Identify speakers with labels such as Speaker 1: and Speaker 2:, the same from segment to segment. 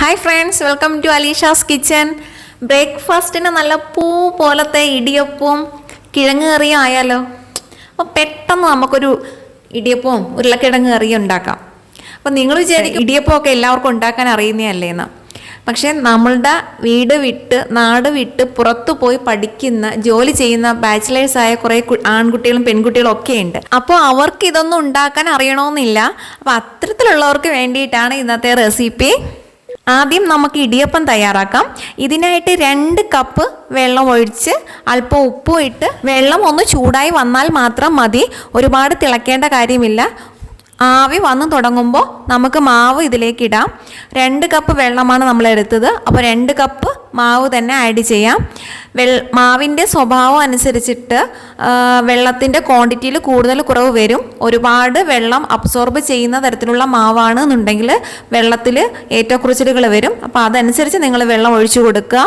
Speaker 1: Hi friends welcome to Alisha's kitchen ബ്രേക്ക്ഫാസ്റ്റിന് നല്ല പൂ പോലത്തെ ഇടിയപ്പവും കിഴങ്ങ് കറിയും ആയാലോ? അപ്പോൾ പെട്ടെന്ന് നമുക്കൊരു ഇടിയപ്പവും ഉരുളക്കിഴങ്ങ് കറിയും ഉണ്ടാക്കാം. അപ്പോൾ നിങ്ങൾ വിചാരിക്കും ഇടിയപ്പമൊക്കെ എല്ലാവർക്കും ഉണ്ടാക്കാൻ അറിയുന്നതല്ലേന്ന് പക്ഷേ നമ്മളുടെ വീട് വിട്ട് നാട് വിട്ട് പുറത്തു പോയി പഠിക്കുന്ന ജോലി ചെയ്യുന്ന ബാച്ചിലേഴ്സ് ആയ കുറേ ആൺകുട്ടികളും പെൺകുട്ടികളും ഒക്കെ ഉണ്ട്. അപ്പോൾ അവർക്ക് ഇതൊന്നും ഉണ്ടാക്കാൻ അറിയണമെന്നില്ല അപ്പോൾ അത്തരത്തിലുള്ളവർക്ക് വേണ്ടിയിട്ടാണ് ഇന്നത്തെ റെസിപ്പി ആദ്യം നമുക്ക് ഇടിയപ്പം തയ്യാറാക്കാം. ഇതിനായിട്ട് രണ്ട് കപ്പ് വെള്ളം ഒഴിച്ച് അല്പം ഉപ്പും ഇട്ട് വെള്ളം ഒന്ന് ചൂടായി വന്നാൽ മാത്രം മതി. ഒരുപാട് തിളക്കേണ്ട കാര്യമില്ല. ആവി വന്ന് തുടങ്ങുമ്പോൾ നമുക്ക് മാവ് ഇതിലേക്ക് ഇടാം. രണ്ട് കപ്പ് വെള്ളമാണ് നമ്മൾ എടുത്തത്. അപ്പോൾ രണ്ട് കപ്പ് മാവ് തന്നെ ആഡ് ചെയ്യാം. വെൾ മാവിന്റെ സ്വഭാവം അനുസരിച്ചിട്ട് വെള്ളത്തിന്റെ ക്വാണ്ടിറ്റിയിൽ കൂടുതൽ കുറവ് വരും. ഒരുപാട് വെള്ളം അബ്സോർബ് ചെയ്യുന്ന തരത്തിലുള്ള മാവാണ് എന്നുണ്ടെങ്കിൽ വെള്ളത്തിൽ ഏറ്റക്കുറച്ചിലുകൾ വരും. അപ്പോൾ അതനുസരിച്ച് നിങ്ങൾ വെള്ളം ഒഴിച്ചു കൊടുക്കുക.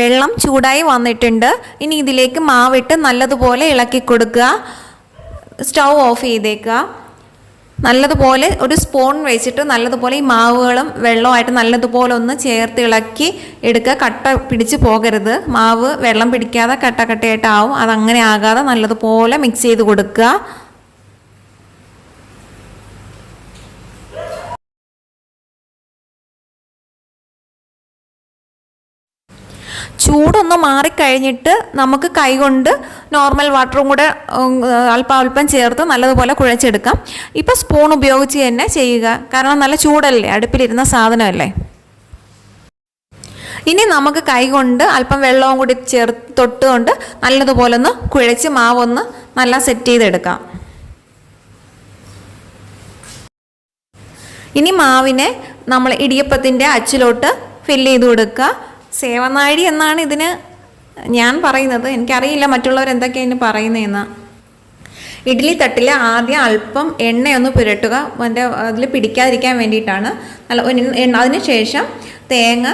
Speaker 1: വെള്ളം ചൂടായി വന്നിട്ടുണ്ട്. ഇനി ഇതിലേക്ക് മാവിട്ട് നല്ലതുപോലെ ഇളക്കി കൊടുക്കുക. സ്റ്റൗ ഓഫ് ചെയ്തേക്കുക. നല്ലതുപോലെ ഒരു സ്പൂൺ വെച്ചിട്ട് നല്ലതുപോലെ ഈ മാവുകളും വെള്ളവുമായിട്ട് നല്ലതുപോലെ ഒന്ന് ചേർത്ത് ഇളക്കി എടുക്കുക. കട്ട പിടിച്ച് പോകരുത്. മാവ് വെള്ളം പിടിക്കാതെ കട്ട കട്ടയായിട്ടാവും അതങ്ങനെ ആകാതെ നല്ലതുപോലെ മിക്സ് ചെയ്ത് കൊടുക്കുക. ചൂടൊന്ന് മാറിക്കഴിഞ്ഞിട്ട് നമുക്ക് കൈകൊണ്ട് നോർമൽ വാട്ടറും കൂടെ ഉം, അല്പം അല്പം ചേർത്ത് നല്ലതുപോലെ കുഴച്ചെടുക്കാം. ഇപ്പോൾ സ്പൂൺ ഉപയോഗിച്ച് തന്നെ ചെയ്യുക. കാരണം നല്ല ചൂടല്ലേ അടുപ്പിലിരുന്ന സാധനമല്ലേ? ഇനി നമുക്ക് കൈകൊണ്ട് അല്പം വെള്ളവും കൂടി ചേർത്ത് തൊട്ടുകൊണ്ട് നല്ലതുപോലെ ഒന്ന് കുഴച്ച് മാവൊന്ന് നല്ല സെറ്റ് ചെയ്തെടുക്കാം. ഇനി മാവിനെ നമ്മൾ ഇടിയപ്പത്തിന്റെ അച്ചിലോട്ട് ഫില്ല് ചെയ്ത് കൊടുക്കുക. സേവനാഴി എന്നാണ് ഇതിന് ഞാൻ പറയുന്നത്. എനിക്കറിയില്ല മറ്റുള്ളവർ എന്തൊക്കെയാണ് ഇതിന് പറയുന്നതെന്ന്. ഇഡ്ഡലി തട്ടിൽ ആദ്യം അല്പം എണ്ണയൊന്ന് പുരട്ടുക. അതിന്റെ അതിൽ പിടിക്കാതിരിക്കാൻ വേണ്ടിയിട്ടാണ്. നല്ല എണ്ണ അതിന് ശേഷം തേങ്ങ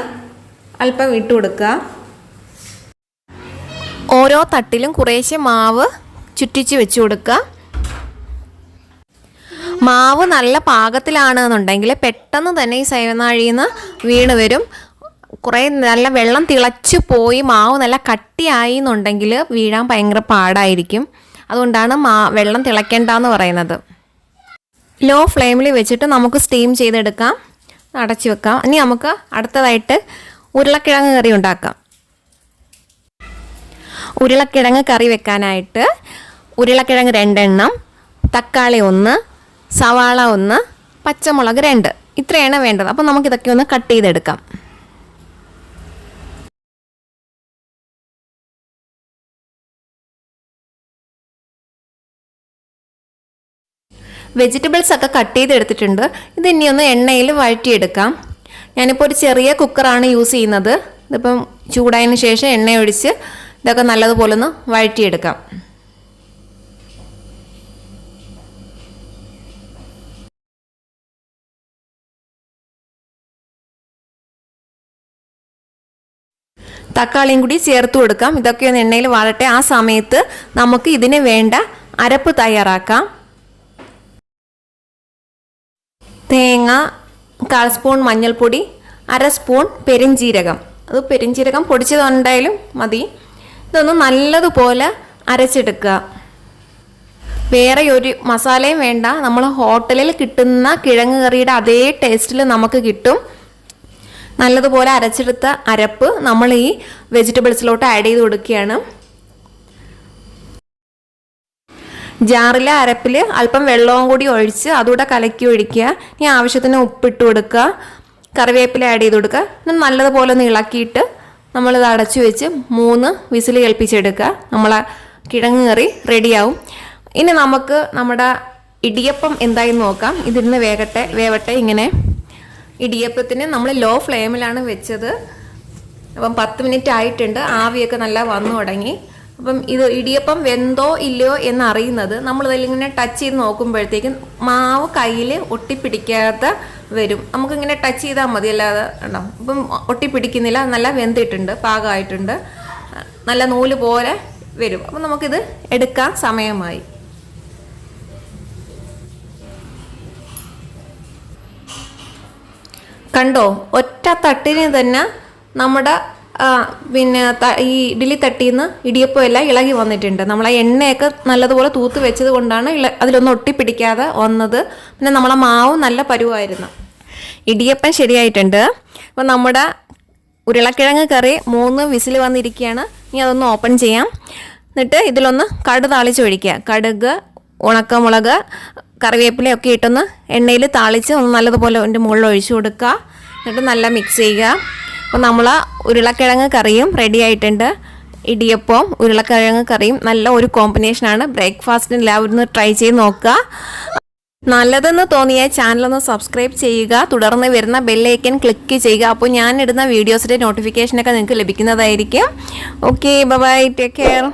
Speaker 1: അല്പം ഇട്ട് കൊടുക്കുക. ഓരോ തട്ടിലും കുറേശ്ശെ മാവ് ചുറ്റിച്ച് വെച്ച് കൊടുക്കുക. മാവ് നല്ല പാകത്തിലാണെന്നുണ്ടെങ്കിൽ പെട്ടെന്ന് തന്നെ ഈ സേവനാഴിയിൽ നിന്ന് വീണ് വരും. കുറേ നല്ല വെള്ളം തിളച്ച് പോയി മാവ് നല്ല കട്ടിയായി എന്നുണ്ടെങ്കിൽ വീഴാൻ ഭയങ്കര പാടായിരിക്കും. അതുകൊണ്ടാണ് മാ വെള്ളം തിളയ്ക്കേണ്ടെന്ന് പറയുന്നത്. ലോ ഫ്ലെയിമിൽ വെച്ചിട്ട് നമുക്ക് സ്റ്റീം ചെയ്തെടുക്കാം. അടച്ചു വെക്കാം. ഇനി നമുക്ക് അടുത്തതായിട്ട് ഉരുളക്കിഴങ്ങ് കറി ഉണ്ടാക്കാം. ഉരുളക്കിഴങ്ങ് കറി വെക്കാനായിട്ട് ഉരുളക്കിഴങ്ങ് രണ്ടെണ്ണം തക്കാളി ഒന്ന് സവാള ഒന്ന് പച്ചമുളക് രണ്ട്. ഇത്രയാണ് വേണ്ടത്. അപ്പോൾ നമുക്കിതൊക്കെ ഒന്ന് കട്ട് ചെയ്തെടുക്കാം. വെജിറ്റബിൾസ് ഒക്കെ കട്ട് ചെയ്തെടുത്തിട്ടുണ്ട്. ഇത് ഇനി ഒന്ന് എണ്ണയിൽ വഴറ്റിയെടുക്കാം. ഞാനിപ്പോൾ ഒരു ചെറിയ കുക്കറാണ് യൂസ് ചെയ്യുന്നത്. ഇതിപ്പം ചൂടായതിന് ശേഷം എണ്ണ ഒഴിച്ച് ഇതൊക്കെ നല്ലതുപോലെ ഒന്ന് വഴറ്റിയെടുക്കാം. തക്കാളിയും കൂടി ചേർത്ത് കൊടുക്കാം. ഇതൊക്കെ ഒന്ന് എണ്ണയിൽ വാഴട്ടെ ആ സമയത്ത് നമുക്ക് ഇതിന് വേണ്ട അരപ്പ് തയ്യാറാക്കാം. തേങ്ങ കാൽ സ്പൂൺ മഞ്ഞൾപ്പൊടി അര സ്പൂൺ പെരിഞ്ജീരകം അത് പെരിഞ്ജീരകം പൊടിച്ചതുണ്ടായാലും മതി. ഇതൊന്ന് നല്ലതുപോലെ അരച്ചെടുക്കുക. വേറെ ഒരു മസാലയും വേണ്ട. നമ്മൾ ഹോട്ടലിൽ കിട്ടുന്ന കിഴങ്ങ് കറിയുടെ അതേ ടേസ്റ്റിൽ നമുക്ക് കിട്ടും. നല്ലതുപോലെ അരച്ചെടുത്ത അരപ്പ് നമ്മൾ ഈ വെജിറ്റബിൾസിലോട്ട് ആഡ് ചെയ്ത് കൊടുക്കുകയാണ്. ജാറിലെ അരപ്പിൽ അല്പം വെള്ളവും കൂടി ഒഴിച്ച് അതുകൂടെ കലക്കി ഒഴിക്കുക. ഇനി ആവശ്യത്തിന് ഉപ്പിട്ട് കൊടുക്കുക. കറിവേപ്പില ആഡ് ചെയ്ത് കൊടുക്കുക. എന്നിട്ട് നല്ലതുപോലെ ഒന്ന് ഇളക്കിയിട്ട് നമ്മളിത് അടച്ചു വെച്ച് മൂന്ന് വിസിൽ കേൾപ്പിച്ചെടുക്കുക. നമ്മളെ കിഴങ്ങ് കറി റെഡിയാവും ഇനി നമുക്ക് നമ്മുടെ ഇടിയപ്പം എന്തായി നോക്കാം. ഇതിരുന്ന് വേകട്ടെ വേവട്ടെ ഇങ്ങനെ. ഇടിയപ്പത്തിന് നമ്മൾ ലോ ഫ്ലെയിമിലാണ് വെച്ചത്. അപ്പം പത്ത് മിനിറ്റ് ആയിട്ടുണ്ട്. ആവിയൊക്കെ നല്ല വന്നു തുടങ്ങി. അപ്പം ഇത് ഇടിയപ്പം വെന്തോ ഇല്ലയോ എന്ന് അറിയുന്നത് നമ്മൾ ഇതിലിങ്ങനെ ടച്ച് ചെയ്ത് നോക്കുമ്പോഴത്തേക്കും മാവ് കയ്യിൽ ഒട്ടിപ്പിടിക്കാത്ത വരും. നമുക്കിങ്ങനെ ടച്ച് ചെയ്താൽ മതി അല്ലാതെ ഉണ്ടോ അപ്പം ഒട്ടിപ്പിടിക്കുന്നില്ല നല്ല വെന്തിട്ടുണ്ട് പാകമായിട്ടുണ്ട്. നല്ല നൂൽ പോലെ വരും. അപ്പം നമുക്കിത് എടുക്കാൻ സമയമായി. കണ്ടോ? ഒറ്റ തട്ടിന് തന്നെ നമ്മുടെ പിന്നെ ഈ ഇഡ്ഡലി തട്ടിന്ന് ഇടിയപ്പം എല്ലാം ഇളകി വന്നിട്ടുണ്ട്. നമ്മൾ ആ എണ്ണയൊക്കെ നല്ലതുപോലെ തൂത്ത് വെച്ചത് കൊണ്ടാണ് ഇള അതിലൊന്നും ഒട്ടിപ്പിടിക്കാതെ വന്നത്. പിന്നെ നമ്മളെ മാവും നല്ല പരുവായിരുന്നു. ഇടിയപ്പം ശരിയായിട്ടുണ്ട്. അപ്പം നമ്മുടെ ഉരുളക്കിഴങ്ങ് കറി മൂന്ന് വിസിൽ വന്നിരിക്കുകയാണ്. ഇനി അതൊന്ന് ഓപ്പൺ ചെയ്യാം. എന്നിട്ട് ഇതിലൊന്ന് കടു താളിച്ച് ഒഴിക്കുക. കടുക് ഉണക്കമുളക് കറിവേപ്പിലയൊക്കെ ഇട്ടൊന്ന് എണ്ണയിൽ താളിച്ച് ഒന്ന് നല്ലതുപോലെ അതിന്റെ മുകളിൽ ഒഴിച്ചു കൊടുക്കുക. എന്നിട്ട് നല്ല മിക്സ് ചെയ്യുക. അപ്പോൾ നമ്മൾ ഉരുളക്കിഴങ്ങ് കറിയും റെഡി ആയിട്ടുണ്ട്. ഇടിയപ്പവും ഉരുളക്കിഴങ്ങ് കറിയും നല്ല ഒരു കോമ്പിനേഷനാണ് ബ്രേക്ക്ഫാസ്റ്റിന് എല്ലാവരും ട്രൈ ചെയ്ത് നോക്കുക. നല്ലതെന്ന് തോന്നിയ ചാനലൊന്ന് സബ്സ്ക്രൈബ് ചെയ്യുക. തുടർന്ന് വരുന്ന ബെല്ലൈക്കൻ ക്ലിക്ക് ചെയ്യുക. അപ്പോൾ ഞാൻ ഇടുന്ന വീഡിയോസിന്റെ നോട്ടിഫിക്കേഷനൊക്കെ നിങ്ങൾക്ക് ലഭിക്കുന്നതായിരിക്കും. Okay bye take care